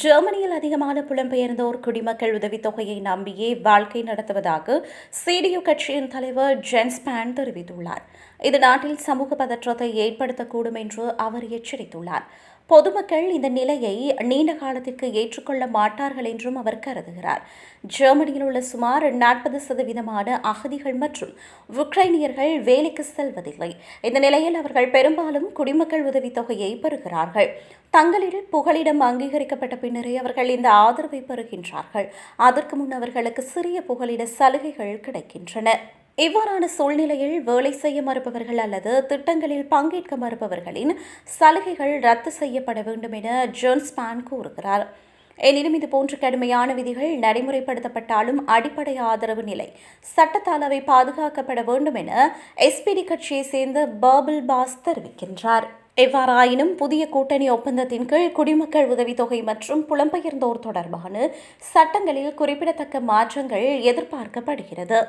ஜெர்மனியில் அதிகமான புலம்பெயர்ந்தோர் குடிமக்கள் உதவித்தொகையை நம்பியே வாழ்க்கை நடத்துவதாக சிடியு கட்சியின் தலைவர் ஜென்ஸ்பேன் தெரிவித்துள்ளார். இது நாட்டில் சமூக பதற்றத்தை ஏற்படுத்தக்கூடும் என்று அவர் எச்சரித்துள்ளார். பொதுமக்கள் இந்த நிலையை நீண்ட காலத்திற்கு ஏற்றுக்கொள்ள மாட்டார்கள் என்றும் அவர் கருதுகிறார். ஜெர்மனியில் உள்ள சுமார் நாற்பது சதவீதமான அகதிகள் மற்றும் உக்ரைனியர்கள் வேலைக்கு செல்வதில்லை. இந்த நிலையில் அவர்கள் பெரும்பாலும் குடிமக்கள் உதவித்தொகையை பெறுகிறார்கள். தங்களிடம் புகலிடம் அங்கீகரிக்கப்பட்ட பின்னரே அவர்கள் இந்த ஆதரவை பெறுகின்றார்கள். அதற்கு முன் அவர்களுக்கு சிறிய புகலிட சலுகைகள் கிடைக்கின்றன. இவ்வாறான சூழ்நிலையில் வேலை செய்ய மறுப்பவர்கள் அல்லது திட்டங்களில் பங்கேற்க மறுப்பவர்களின் சலுகைகள் ரத்து செய்யப்பட வேண்டும் என ஜோன்ஸ்பான் கூறுகிறார். எனினும் இதுபோன்ற கடுமையான விதிகள் நடைமுறைப்படுத்தப்பட்டாலும் அடிப்படை ஆதரவு நிலை சட்டத்தால் அவை பாதுகாக்கப்பட வேண்டும் என எஸ்பிடி கட்சியை சேர்ந்த பர்பிள் பாஸ் தெரிவிக்கின்றார். எவ்வாறாயினும் புதிய கூட்டணி ஒப்பந்தத்தின் கீழ் குடிமக்கள் உதவித்தொகை மற்றும் புலம்பெயர்ந்தோர் தொடர்பான சட்டங்களில் குறிப்பிடத்தக்க மாற்றங்கள் எதிர்பார்க்கப்படுகிறது.